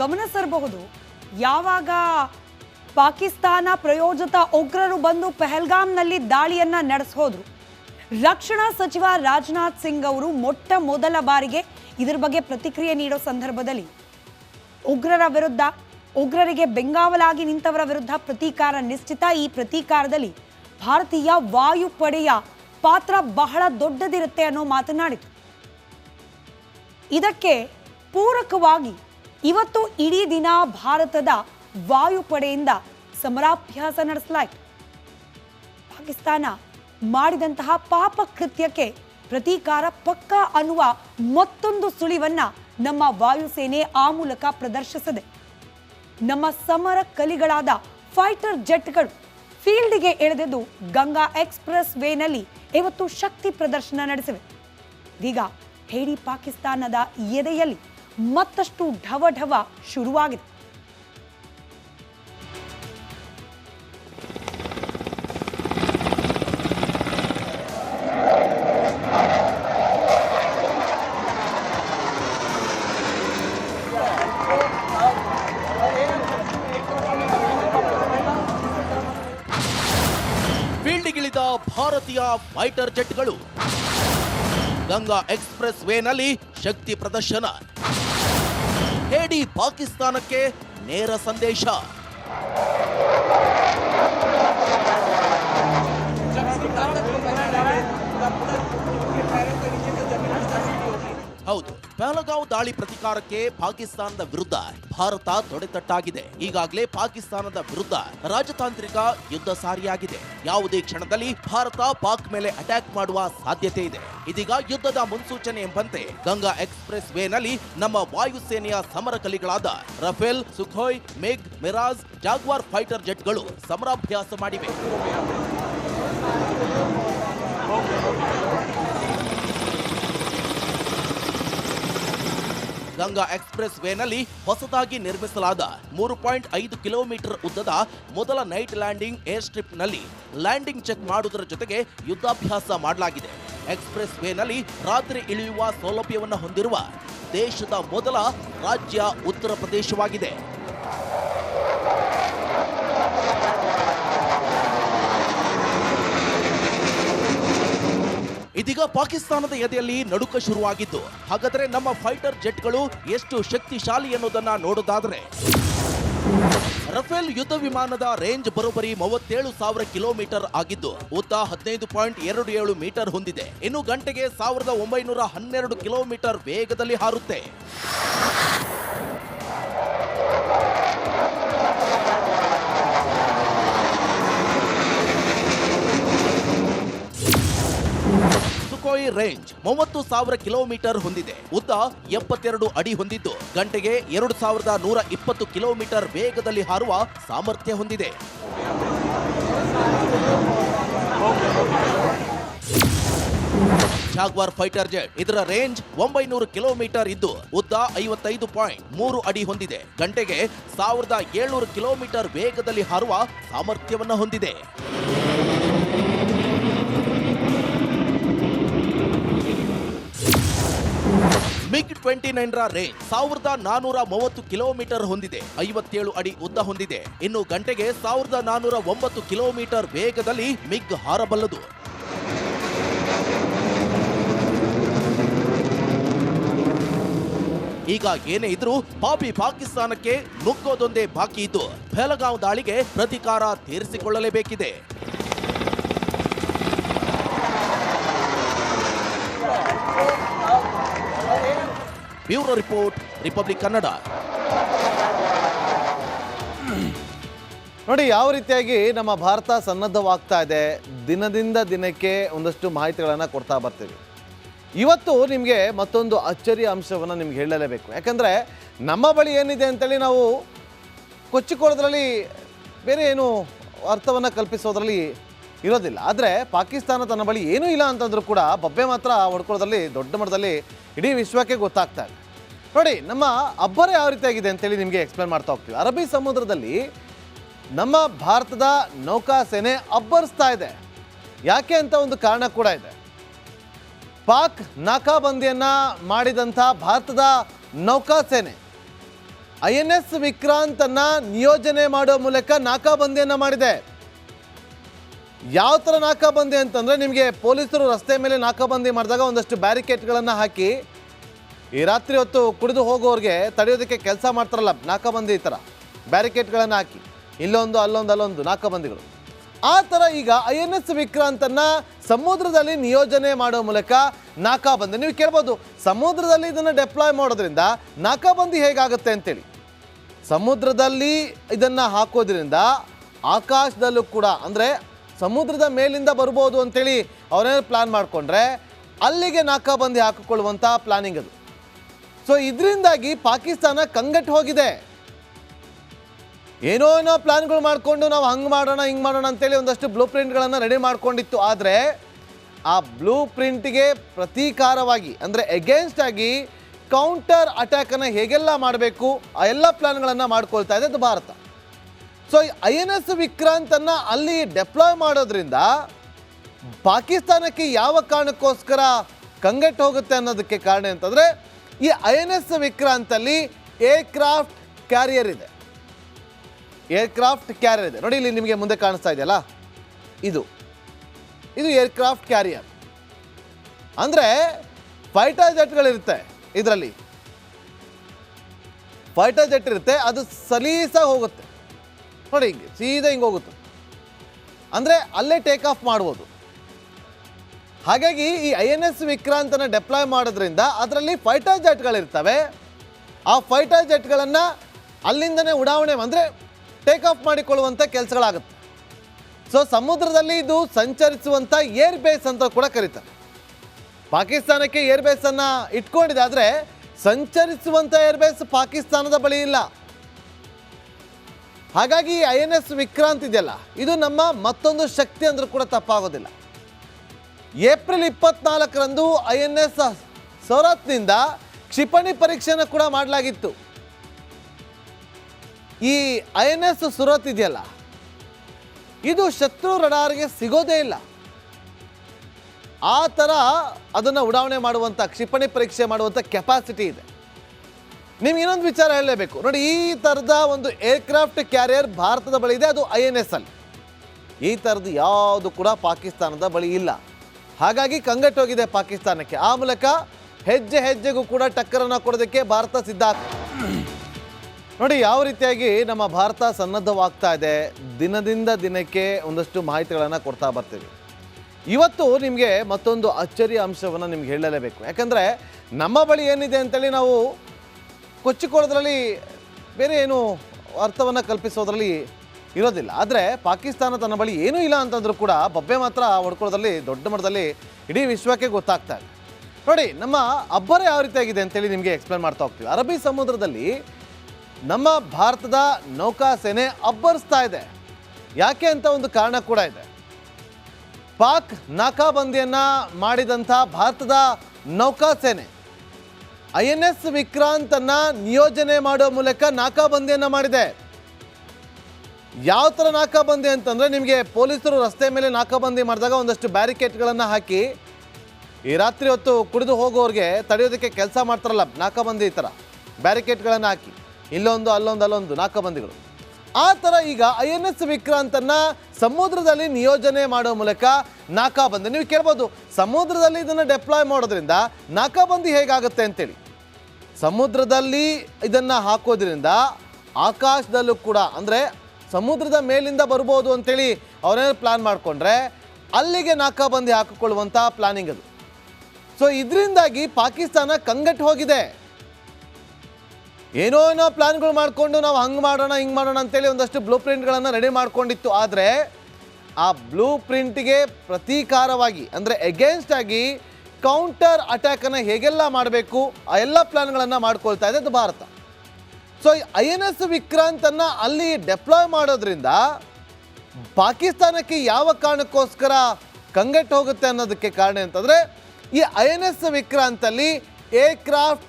ಗಮನಿಸಿರಬಹುದು ಯಾವಾಗ ಪಾಕಿಸ್ತಾನ ಪ್ರಯೋಜಿತ ಉಗ್ರರು ಬಂದು ಪೆಹಲ್ಗಾಮ್ನಲ್ಲಿ ದಾಳಿಯನ್ನ ನಡೆಸೋದ್ರು ರಕ್ಷಣಾ ಸಚಿವ ರಾಜನಾಥ್ ಸಿಂಗ್ ಅವರು ಮೊಟ್ಟ ಮೊದಲ ಬಾರಿಗೆ ಇದರ ಬಗ್ಗೆ ಪ್ರತಿಕ್ರಿಯೆ ನೀಡೋ ಸಂದರ್ಭದಲ್ಲಿ ಉಗ್ರರ ವಿರುದ್ಧ, ಉಗ್ರರಿಗೆ ಬೆಂಗಾವಲಾಗಿ ನಿಂತವರ ವಿರುದ್ಧ ಪ್ರತೀಕಾರ ನಿಶ್ಚಿತ. ಈ ಪ್ರತೀಕಾರದಲ್ಲಿ ಭಾರತೀಯ ವಾಯುಪಡೆಯ ಪಾತ್ರ ಬಹಳ ದೊಡ್ಡದಿರುತ್ತೆ ಅನ್ನೋ ಮಾತನಾಡಿತು. ಇದಕ್ಕೆ ಪೂರಕವಾಗಿ ಇವತ್ತು ಇಡೀ ದಿನ ಭಾರತದ ವಾಯುಪಡೆಯಿಂದ ಸಮರಾಭ್ಯಾಸ ನಡೆಸಲಾಯಿತು. ಪಾಕಿಸ್ತಾನ ಮಾಡಿದಂತಹ ಪಾಪ ಕೃತ್ಯಕ್ಕೆ ಪ್ರತೀಕಾರ ಪಕ್ಕ ಅನ್ನುವ ಮತ್ತೊಂದು ಸುಳಿವನ್ನ ನಮ್ಮ ವಾಯುಸೇನೆ ಆ ಮೂಲಕ ಪ್ರದರ್ಶಿಸಿದೆ. ನಮ್ಮ ಸಮರ ಕಲಿಗಳಾದ ಫೈಟರ್ ಜೆಟ್ಗಳು ಫೀಲ್ಡ್ಗೆ ಎಳೆದಿದ್ದು ಗಂಗಾ ಎಕ್ಸ್ಪ್ರೆಸ್ ವೇನಲ್ಲಿ ಇವತ್ತು ಶಕ್ತಿ ಪ್ರದರ್ಶನ ನಡೆಸಿವೆ. ಇದೀಗ ಹೇಳಿ ಪಾಕಿಸ್ತಾನದ ಎದೆಯಲ್ಲಿ ಮತ್ತಷ್ಟು ಢವ ಢವ ಶುರುವಾಗಿದೆ. ಫೀಲ್ಡ್ಗಿಳಿದ ಭಾರತೀಯ ಫೈಟರ್ ಜೆಟ್ಗಳು ಗಂಗಾ ಎಕ್ಸ್ಪ್ರೆಸ್ ವೇನಲ್ಲಿ ಶಕ್ತಿ ಪ್ರದರ್ಶನ. ಹೇಡಿ ಪಾಕಿಸ್ತಾನಕ್ಕೆ ನೇರ ಸಂದೇಶ. ಹೌದು, ಪಹಲಗಾವ್ ದಾಳಿ ಪ್ರತಿಕಾರಕ್ಕೆ ಪಾಕಿಸ್ತಾನದ ವಿರುದ್ಧ ಭಾರತ ತೊಡೆತಟ್ಟಾಗಿದೆ. ಈಗಾಗಲೇ ಪಾಕಿಸ್ತಾನದ ವಿರುದ್ಧ ರಾಜತಾಂತ್ರಿಕ ಯುದ್ಧ ಸಾರಿಯಾಗಿದೆ. ಯಾವುದೇ ಕ್ಷಣದಲ್ಲಿ ಭಾರತ ಪಾಕ್ ಮೇಲೆ ಅಟ್ಯಾಕ್ ಮಾಡುವ ಸಾಧ್ಯತೆ ಇದೆ. ಇದೀಗ ಯುದ್ಧದ ಮುನ್ಸೂಚನೆ ಎಂಬಂತೆ ಗಂಗಾ ಎಕ್ಸ್ಪ್ರೆಸ್ ವೇನಲ್ಲಿ ನಮ್ಮ ವಾಯುಸೇನೆಯ ಸಮರ ಕಲಿಗಳಾದ ರಫೇಲ್, ಸುಖೋಯ್, ಮೇಘ್, ಮಿರಾಜ್, ಜಾಗ್ವಾರ್ ಫೈಟರ್ ಜೆಟ್ಗಳು ಸಮರಾಭ್ಯಾಸ ಮಾಡಿವೆ. ಗಂಗಾ ಎಕ್ಸ್ಪ್ರೆಸ್ ವೇನಲ್ಲಿ ಹೊಸದಾಗಿ ನಿರ್ಮಿಸಲಾದ ಮೂರು ಪಾಯಿಂಟ್ ಐದು ಕಿಲೋಮೀಟರ್ ಉದ್ದದ ಮೊದಲ ನೈಟ್ ಲ್ಯಾಂಡಿಂಗ್ ಏರ್ ಸ್ಟ್ರಿಪ್ನಲ್ಲಿ ಲ್ಯಾಂಡಿಂಗ್ ಚೆಕ್ ಮಾಡುವುದರ ಜೊತೆಗೆ ಯುದ್ಧಾಭ್ಯಾಸ ಮಾಡಲಾಗಿದೆ. ಎಕ್ಸ್ಪ್ರೆಸ್ ವೇನಲ್ಲಿ ರಾತ್ರಿ ಇಳಿಯುವ ಸೌಲಭ್ಯವನ್ನು ಹೊಂದಿರುವ ದೇಶದ ಮೊದಲ ರಾಜ್ಯ ಉತ್ತರ ಪ್ರದೇಶವಾಗಿದೆ. ಇದೀಗ ಪಾಕಿಸ್ತಾನದ ಎದೆಯಲ್ಲಿ ನಡುಕ ಶುರುವಾಗಿದ್ದು, ಹಾಗಾದರೆ ನಮ್ಮ ಫೈಟರ್ ಜೆಟ್ಗಳು ಎಷ್ಟು ಶಕ್ತಿಶಾಲಿ ಅನ್ನೋದನ್ನ ನೋಡೋದಾದ್ರೆ. ರಫೇಲ್ ಯುದ್ಧ ವಿಮಾನದ ರೇಂಜ್ ಬರೋಬರಿ ಮೂವತ್ತೇಳು ಸಾವಿರ ಕಿಲೋಮೀಟರ್ ಆಗಿದ್ದು, ಉದ್ದ ಹದಿನೈದು ಪಾಯಿಂಟ್ ಎರಡು ಏಳು ಮೀಟರ್ ಹೊಂದಿದೆ. ಇನ್ನು ಗಂಟೆಗೆ ಸಾವಿರದ ಒಂಬೈನೂರ ಹನ್ನೆರಡು ಕಿಲೋಮೀಟರ್ ವೇಗದಲ್ಲಿ ಹಾರುತ್ತೆ. ರೇಂಜ್ ಮೂವತ್ತು ಸಾವಿರ ಕಿಲೋಮೀಟರ್ ಹೊಂದಿದೆ. ಉದ್ದ ಎಪ್ಪತ್ತೆರಡು ಅಡಿ ಹೊಂದಿದ್ದು, ಗಂಟೆಗೆ ಎರಡು ಸಾವಿರದ ನೂರ ಇಪ್ಪತ್ತು ಕಿಲೋಮೀಟರ್ ವೇಗದಲ್ಲಿ ಹಾರುವ ಸಾಮರ್ಥ್ಯ ಹೊಂದಿದೆ. ಜಾಗ್ವಾರ್ ಫೈಟರ್ ಜೆಟ್ ಇದರ ರೇಂಜ್ ಒಂಬೈನೂರು ಕಿಲೋಮೀಟರ್ ಇದ್ದು, ಉದ್ದ ಐವತ್ತೈದು ಪಾಯಿಂಟ್ ಮೂರು ಅಡಿ ಹೊಂದಿದೆ. ಗಂಟೆಗೆ ಸಾವಿರದ ಏಳ್ನೂರು ಕಿಲೋಮೀಟರ್ ವೇಗದಲ್ಲಿ ಹಾರುವ ಸಾಮರ್ಥ್ಯವನ್ನು ಹೊಂದಿದೆ ಮಿಗ್ ಟ್ವೆಂಟಿ ನೈನ್ ರ ರೇಂಜ್ ಸಾವಿರದ ನಾನೂರ ಮೂವತ್ತು ಕಿಲೋಮೀಟರ್ ಹೊಂದಿದೆ. ಐವತ್ತೇಳು ಅಡಿ ಉದ್ದ ಹೊಂದಿದೆ. ಇನ್ನು ಗಂಟೆಗೆ ಸಾವಿರದ ನಾನೂರ ಒಂಬತ್ತು ಕಿಲೋಮೀಟರ್ ವೇಗದಲ್ಲಿ ಮಿಗ್ ಹಾರಬಲ್ಲದು. ಈಗ ಏನೇ ಇದ್ರೂ ಪಾಪಿ ಪಾಕಿಸ್ತಾನಕ್ಕೆ ನುಗ್ಗೋದೊಂದೇ ಬಾಕಿ ಇದ್ದು ಬೆಲಗಾವ್ ದಾಳಿಗೆ ಪ್ರತೀಕಾರ ತೀರಿಸಿಕೊಳ್ಳಲೇಬೇಕಿದೆ. Bureau report, Republic Kannada. ನೋಡಿ, ಯಾವ ರೀತಿಯಾಗಿ ನಮ್ಮ ಭಾರತ ಸನ್ನದ್ಧವಾಗ್ತಾ ಇದೆ? ದಿನದಿಂದ ದಿನಕ್ಕೆ ಒಂದಷ್ಟು ಮಾಹಿತಿಗಳನ್ನು ಕೊಡ್ತಾ ಬರ್ತೀವಿ. ಇವತ್ತು ನಿಮಗೆ ಮತ್ತೊಂದು ಅಚ್ಚರಿಯ ಅಂಶವನ್ನು ನಿಮ್ಗೆ ಹೇಳಲೇಬೇಕು. ಯಾಕಂದರೆ ನಮ್ಮ ಬಳಿ ಏನಿದೆ ಅಂತೇಳಿ ನಾವು ಕೊಚ್ಚಿಕೊಳ್ಳೋದ್ರಲ್ಲಿ ಬೇರೆ ಏನು ಅರ್ಥವನ್ನು ಕಲ್ಪಿಸೋದ್ರಲ್ಲಿ ಇರೋದಿಲ್ಲ. ಆದರೆ ಪಾಕಿಸ್ತಾನ ತನ್ನ ಬಳಿ ಏನೂ ಇಲ್ಲ ಅಂತಂದ್ರೂ ಕೂಡ ಬಬ್ಬೆ ಮಾತ್ರ ಹೊಡ್ಕೊಳ್ಳೋದ್ರಲ್ಲಿ, ದೊಡ್ಡ ಮಟ್ಟದಲ್ಲಿ ಇಡೀ ವಿಶ್ವಕ್ಕೆ ಗೊತ್ತಾಗ್ತಾ ಇದೆ. ನೋಡಿ, ನಮ್ಮ ಅಬ್ಬರ ಯಾವ ರೀತಿಯಾಗಿದೆ ಅಂತೇಳಿ ನಿಮಗೆ ಎಕ್ಸ್ಪ್ಲೇನ್ ಮಾಡ್ತಾ ಹೋಗ್ತೀವಿ. ಅರಬ್ಬಿ ಸಮುದ್ರದಲ್ಲಿ ನಮ್ಮ ಭಾರತದ ನೌಕಾಸೇನೆ ಅಬ್ಬರಿಸ್ತಾ ಇದೆ. ಯಾಕೆ ಅಂತ ಒಂದು ಕಾರಣ ಕೂಡ ಇದೆ. ಪಾಕ್ ನಾಕಾಬಂದಿಯನ್ನು ಮಾಡಿದಂಥ ಭಾರತದ ನೌಕಾಸೇನೆ ಐ ಎನ್ ಎಸ್ ವಿಕ್ರಾಂತನ್ನು ನಿಯೋಜನೆ ಮಾಡುವ ಮೂಲಕ ನಾಕಾಬಂದಿಯನ್ನು ಮಾಡಿದೆ. ಯಾವ ಥರ ನಾಕಾಬಂದಿ ಅಂತಂದ್ರೆ ನಿಮಗೆ ಪೊಲೀಸರು ರಸ್ತೆ ಮೇಲೆ ನಾಕಾಬಂದಿ ಮಾಡಿದಾಗ ಒಂದಷ್ಟು ಬ್ಯಾರಿಕೇಡ್ಗಳನ್ನು ಹಾಕಿ ಈ ರಾತ್ರಿ ಹೊತ್ತು ಕುಡಿದು ಹೋಗೋರಿಗೆ ತಡೆಯೋದಕ್ಕೆ ಕೆಲಸ ಮಾಡ್ತಾರಲ್ಲ, ನಾಕಾಬಂದಿ ಈ ಥರ ಬ್ಯಾರಿಕೇಡ್ಗಳನ್ನು ಹಾಕಿ. ಇಲ್ಲೊಂದು, ಅಲ್ಲೊಂದು ಅಲ್ಲೊಂದು, ನಾಕಾಬಂದಿಗಳು. ಆ ಥರ ಈಗ ಐ ಎನ್ ಎಸ್ ವಿಕ್ರಾಂತನ್ನು ಸಮುದ್ರದಲ್ಲಿ ನಿಯೋಜನೆ ಮಾಡೋ ಮೂಲಕ ನಾಕಾಬಂದಿ, ನೀವು ಕೇಳ್ಬೋದು, ಸಮುದ್ರದಲ್ಲಿ ಇದನ್ನು ಡೆಪ್ಲಾಯ್ ಮಾಡೋದ್ರಿಂದ ನಾಕಾಬಂದಿ ಹೇಗಾಗುತ್ತೆ ಅಂತೇಳಿ. ಸಮುದ್ರದಲ್ಲಿ ಇದನ್ನು ಹಾಕೋದ್ರಿಂದ ಆಕಾಶದಲ್ಲೂ ಕೂಡ, ಅಂದರೆ ಸಮುದ್ರದ ಮೇಲಿಂದ ಬರ್ಬೋದು ಅಂತೇಳಿ ಅವರೇನು ಪ್ಲಾನ್ ಮಾಡಿಕೊಂಡ್ರೆ ಅಲ್ಲಿಗೆ ನಾಕಾಬಂದಿ ಹಾಕಿಕೊಳ್ಳುವಂಥ ಪ್ಲಾನಿಂಗ್ ಅದು. ಸೊ ಇದರಿಂದಾಗಿ ಪಾಕಿಸ್ತಾನ ಕಂಗಟ್ಟು ಹೋಗಿದೆ. ಏನೋ ಏನೋ ಪ್ಲಾನ್ಗಳು ಮಾಡಿಕೊಂಡು ನಾವು ಹಂಗೆ ಮಾಡೋಣ, ಹಿಂಗೆ ಮಾಡೋಣ ಅಂತೇಳಿ ಒಂದಷ್ಟು ಬ್ಲೂ ಪ್ರಿಂಟ್ಗಳನ್ನು ರೆಡಿ ಮಾಡ್ಕೊಂಡಿತ್ತು. ಆದರೆ ಆ ಬ್ಲೂ ಪ್ರಿಂಟ್ಗೆ ಪ್ರತೀಕಾರವಾಗಿ, ಅಂದರೆ ಎಗೇನ್ಸ್ಟ್ ಆಗಿ ಕೌಂಟರ್ ಅಟ್ಯಾಕನ್ನು ಹೇಗೆಲ್ಲ ಮಾಡಬೇಕು, ಆ ಎಲ್ಲ ಪ್ಲಾನ್ಗಳನ್ನು ಮಾಡ್ಕೊಳ್ತಾ ಇದೆ ಅದು Bharat so I N S ವಿಕ್ರಾಂತನ್ನು ಅಲ್ಲಿ ಡೆಪ್ಲಾಯ್ ಮಾಡೋದ್ರಿಂದ ಪಾಕಿಸ್ತಾನಕ್ಕೆ ಯಾವ ಕಾರಣಕ್ಕೋಸ್ಕರ ಕಂಗೆಟ್ಟು ಹೋಗುತ್ತೆ ಅನ್ನೋದಕ್ಕೆ ಕಾರಣ ಅಂತಂದರೆ ಈ ಐ ಎನ್ ಎಸ್ ವಿಕ್ರಾಂತಲ್ಲಿ ಏರ್ಕ್ರಾಫ್ಟ್ ಕ್ಯಾರಿಯರ್ ಇದೆ. ಏರ್ಕ್ರಾಫ್ಟ್ ಕ್ಯಾರಿಯರ್ ಇದೆ. ನೋಡಿ ಇಲ್ಲಿ ನಿಮಗೆ ಮುಂದೆ ಕಾಣಿಸ್ತಾ ಇದೆಯಲ್ಲ? ಇದು. ಇದು ಏರ್ಕ್ರಾಫ್ಟ್ ಕ್ಯಾರಿಯರ್. ಅಂದರೆ ಫೈಟರ್ ಜೆಟ್ಗಳಿರುತ್ತೆ ಇದರಲ್ಲಿ. ಫೈಟರ್ ಜೆಟ್ ಇರುತ್ತೆ, ಅದು ಸಲೀಸಾಗಿ ಹೋಗುತ್ತೆ. ನೋಡಿ ಹಿಂಗೆ, ಸೀದಾ ಹಿಂಗೆ ಹೋಗುತ್ತೆ. ಅಂದರೆ ಅಲ್ಲೇ ಟೇಕ್ ಆಫ್ ಮಾಡ್ಬೋದು. ಹಾಗಾಗಿ ಈ ಐ ಎನ್ ಎಸ್ ವಿಕ್ರಾಂತನ ಡೆಪ್ಲಾಯ್ ಮಾಡೋದ್ರಿಂದ ಅದರಲ್ಲಿ ಫೈಟರ್ ಜೆಟ್ಗಳಿರ್ತವೆ ಆ ಫೈಟರ್ ಜೆಟ್ಗಳನ್ನು ಅಲ್ಲಿಂದನೇ ಉಡಾವಣೆ ಅಂದರೆ ಟೇಕ್ ಆಫ್ ಮಾಡಿಕೊಳ್ಳುವಂಥ ಕೆಲಸಗಳಾಗುತ್ತೆ. ಸೊ ಸಮುದ್ರದಲ್ಲಿ ಇದು ಸಂಚರಿಸುವಂಥ ಏರ್ ಬೇಸ್ ಅಂತ ಕೂಡ ಕರೀತಾರೆ. ಪಾಕಿಸ್ತಾನಕ್ಕೆ ಏರ್ ಬೇಸನ್ನು ಇಟ್ಕೊಂಡಿದೆ ಆದರೆ ಸಂಚರಿಸುವಂಥ ಏರ್ ಬೇಸ್ ಪಾಕಿಸ್ತಾನದ ಬಳಿ ಇಲ್ಲ. ಹಾಗಾಗಿ ಐ ಎನ್ ಎಸ್ ವಿಕ್ರಾಂತ್ ಇದೆಯಲ್ಲ, ಇದು ನಮ್ಮ ಮತ್ತೊಂದು ಶಕ್ತಿ ಅಂದ್ರೂ ಕೂಡ ತಪ್ಪಾಗೋದಿಲ್ಲ. ಏಪ್ರಿಲ್ ಇಪ್ಪತ್ನಾಲ್ಕರಂದು ಐ ಎನ್ ಎಸ್ ಸೌರತ್ನಿಂದ ಕ್ಷಿಪಣಿ ಪರೀಕ್ಷೆಯನ್ನು ಕೂಡ ಮಾಡಲಾಗಿತ್ತು. ಈ ಐ ಎನ್ ಎಸ್ ಸುರತ್ ಇದೆಯಲ್ಲ? ಇದು ಶತ್ರು ರಡಾರ್ಗೆ ಸಿಗೋದೇ ಇಲ್ಲ. ಆ ಥರ ಅದನ್ನು ಉಡಾವಣೆ ಮಾಡುವಂಥ, ಕ್ಷಿಪಣಿ ಪರೀಕ್ಷೆ ಮಾಡುವಂಥ ಕೆಪಾಸಿಟಿ ಇದೆ. ನಿಮ್ಗೆ ಇನ್ನೊಂದು ವಿಚಾರ ಹೇಳಲೇಬೇಕು. ನೋಡಿ, ಈ ಥರದ ಒಂದು ಏರ್ಕ್ರಾಫ್ಟ್ ಕ್ಯಾರಿಯರ್ ಭಾರತದ ಬಳಿ ಇದೆ, ಅದು ಐ ಎನ್ ಎಸ್ ಅಲ್ಲಿ. ಈ ಥರದ್ದು ಯಾವುದು ಕೂಡ ಪಾಕಿಸ್ತಾನದ ಬಳಿ ಇಲ್ಲ. ಹಾಗಾಗಿ ಕಂಗಟ್ಟೋಗಿದೆ ಪಾಕಿಸ್ತಾನಕ್ಕೆ. ಆ ಮೂಲಕ ಹೆಜ್ಜೆ ಹೆಜ್ಜೆಗೂ ಕೂಡ ಟಕ್ಕರನ್ನು ಕೊಡೋದಕ್ಕೆ ಭಾರತ ಸಿದ್ಧ ನೋಡಿ, ಯಾವ ರೀತಿಯಾಗಿ ನಮ್ಮ ಭಾರತ ಸನ್ನದ್ಧವಾಗ್ತಾ ಇದೆ, ದಿನದಿಂದ ದಿನಕ್ಕೆ ಒಂದಷ್ಟು ಮಾಹಿತಿಗಳನ್ನು ಕೊಡ್ತಾ ಬರ್ತೀವಿ. ಇವತ್ತು ನಿಮಗೆ ಮತ್ತೊಂದು ಅಚ್ಚರಿಯ ಅಂಶವನ್ನು ನಿಮ್ಗೆ ಹೇಳಲೇಬೇಕು. ಯಾಕಂದರೆ ನಮ್ಮ ಬಳಿ ಏನಿದೆ ಅಂತೇಳಿ ನಾವು ಕೊಚ್ಚಿಕೊಳ್ಳೋದ್ರಲ್ಲಿ ಬೇರೆ ಏನು ಅರ್ಥವನ್ನು ಕಲ್ಪಿಸೋದ್ರಲ್ಲಿ ಇರೋದಿಲ್ಲ. ಆದರೆ ಪಾಕಿಸ್ತಾನ ತನ್ನ ಬಳಿ ಏನೂ ಇಲ್ಲ ಅಂತಂದ್ರೂ ಕೂಡ ಬಬ್ಬೆ ಮಾತ್ರ ಹೊಡ್ಕೊಳ್ಳೋದಲ್ಲಿ ದೊಡ್ಡ ಮಟ್ಟದಲ್ಲಿ ಇಡೀ ವಿಶ್ವಕ್ಕೆ ಗೊತ್ತಾಗ್ತಾ ಇದೆ. ನೋಡಿ, ನಮ್ಮ ಅಬ್ಬರ ಯಾವ ರೀತಿಯಾಗಿದೆ ಅಂತೇಳಿ ನಿಮಗೆ ಎಕ್ಸ್ಪ್ಲೇನ್ ಮಾಡ್ತಾ ಹೋಗ್ತೀವಿ. ಅರಬ್ಬಿ ಸಮುದ್ರದಲ್ಲಿ ನಮ್ಮ ಭಾರತದ ನೌಕಾಸೇನೆ ಅಬ್ಬರಿಸ್ತಾ ಇದೆ. ಯಾಕೆ ಅಂತ ಒಂದು ಕಾರಣ ಕೂಡ ಇದೆ. ಪಾಕ್ ನಾಕಾಬಂದಿಯನ್ನು ಮಾಡಿದಂಥ ಭಾರತದ ನೌಕಾಸೇನೆ ಐ ಎನ್ ಎಸ್ ವಿಕ್ರಾಂತನ್ನು ನಿಯೋಜನೆ ಮಾಡೋ ಮೂಲಕ ನಾಕಾಬಂದಿಯನ್ನು ಮಾಡಿದೆ. ಯಾವ ಥರ ನಾಕಾಬಂದಿ ಅಂತಂದರೆ ನಿಮಗೆ ಪೊಲೀಸರು ರಸ್ತೆ ಮೇಲೆ ನಾಕಾಬಂದಿ ಮಾಡಿದಾಗ ಒಂದಷ್ಟು ಬ್ಯಾರಿಕೇಡ್ಗಳನ್ನು ಹಾಕಿ ಈ ರಾತ್ರಿ ಹೊತ್ತು ಕುಡಿದು ಹೋಗೋರಿಗೆ ತಡೆಯೋದಕ್ಕೆ ಕೆಲಸ ಮಾಡ್ತಾರಲ್ಲ, ನಾಕಾಬಂದಿ ಈ ಥರ ಬ್ಯಾರಿಕೇಡ್ಗಳನ್ನು ಹಾಕಿ. ಇಲ್ಲೊಂದು, ಅಲ್ಲೊಂದು ಅಲ್ಲೊಂದು ನಾಕಾಬಂದಿಗಳು. ಆ ಥರ ಈಗ ಐ ಎನ್ ಎಸ್ ವಿಕ್ರಾಂತನ್ನು ಸಮುದ್ರದಲ್ಲಿ ನಿಯೋಜನೆ ಮಾಡೋ ಮೂಲಕ ನಾಕಾಬಂದಿ, ನೀವು ಕೇಳ್ಬೋದು, ಸಮುದ್ರದಲ್ಲಿ ಇದನ್ನು ಡೆಪ್ಲಾಯ್ ಮಾಡೋದ್ರಿಂದ ನಾಕಾಬಂದಿ ಹೇಗಾಗುತ್ತೆ ಅಂತೇಳಿ. ಸಮುದ್ರದಲ್ಲಿ ಇದನ್ನು ಹಾಕೋದ್ರಿಂದ ಆಕಾಶದಲ್ಲೂ ಕೂಡ, ಅಂದರೆ ಸಮುದ್ರದ ಮೇಲಿಂದ ಬರ್ಬೋದು ಅಂತೇಳಿ ಅವರೇನು ಪ್ಲಾನ್ ಮಾಡಿಕೊಂಡ್ರೆ ಅಲ್ಲಿಗೆ ನಾಕಾಬಂದಿ ಹಾಕಿಕೊಳ್ಳುವಂಥ ಪ್ಲಾನಿಂಗ್ ಅದು. ಸೊ ಇದರಿಂದಾಗಿ ಪಾಕಿಸ್ತಾನ ಕಂಗಟ್ಟು ಹೋಗಿದೆ. ಏನೋ ಏನೋ ಪ್ಲಾನ್ಗಳು ಮಾಡಿಕೊಂಡು ನಾವು ಹಂಗೆ ಮಾಡೋಣ, ಹಿಂಗೆ ಮಾಡೋಣ ಅಂತೇಳಿ ಒಂದಷ್ಟು ಬ್ಲೂ ಪ್ರಿಂಟ್ಗಳನ್ನು ರೆಡಿ ಮಾಡ್ಕೊಂಡಿತ್ತು. ಆದರೆ ಆ ಬ್ಲೂ ಪ್ರಿಂಟ್ಗೆ ಪ್ರತೀಕಾರವಾಗಿ, ಅಂದರೆ ಎಗೇನ್ಸ್ಟ್ ಆಗಿ ಕೌಂಟರ್ ಅಟ್ಯಾಕನ್ನು ಹೇಗೆಲ್ಲ ಮಾಡಬೇಕು, ಆ ಎಲ್ಲ ಪ್ಲಾನ್ಗಳನ್ನು ಮಾಡ್ಕೊಳ್ತಾ ಇದೆ ಅದು Bharat. So I N S ವಿಕ್ರಾಂತನ್ನು ಅಲ್ಲಿ ಡೆಪ್ಲಾಯ್ ಮಾಡೋದ್ರಿಂದ ಪಾಕಿಸ್ತಾನಕ್ಕೆ ಯಾವ ಕಾರಣಕ್ಕೋಸ್ಕರ ಕಂಗೆಟ್ಟು ಹೋಗುತ್ತೆ ಅನ್ನೋದಕ್ಕೆ ಕಾರಣ ಅಂತಂದರೆ ಈ ಐ ಎನ್ ಎಸ್ ವಿಕ್ರಾಂತಲ್ಲಿ ಏರ್ಕ್ರಾಫ್ಟ್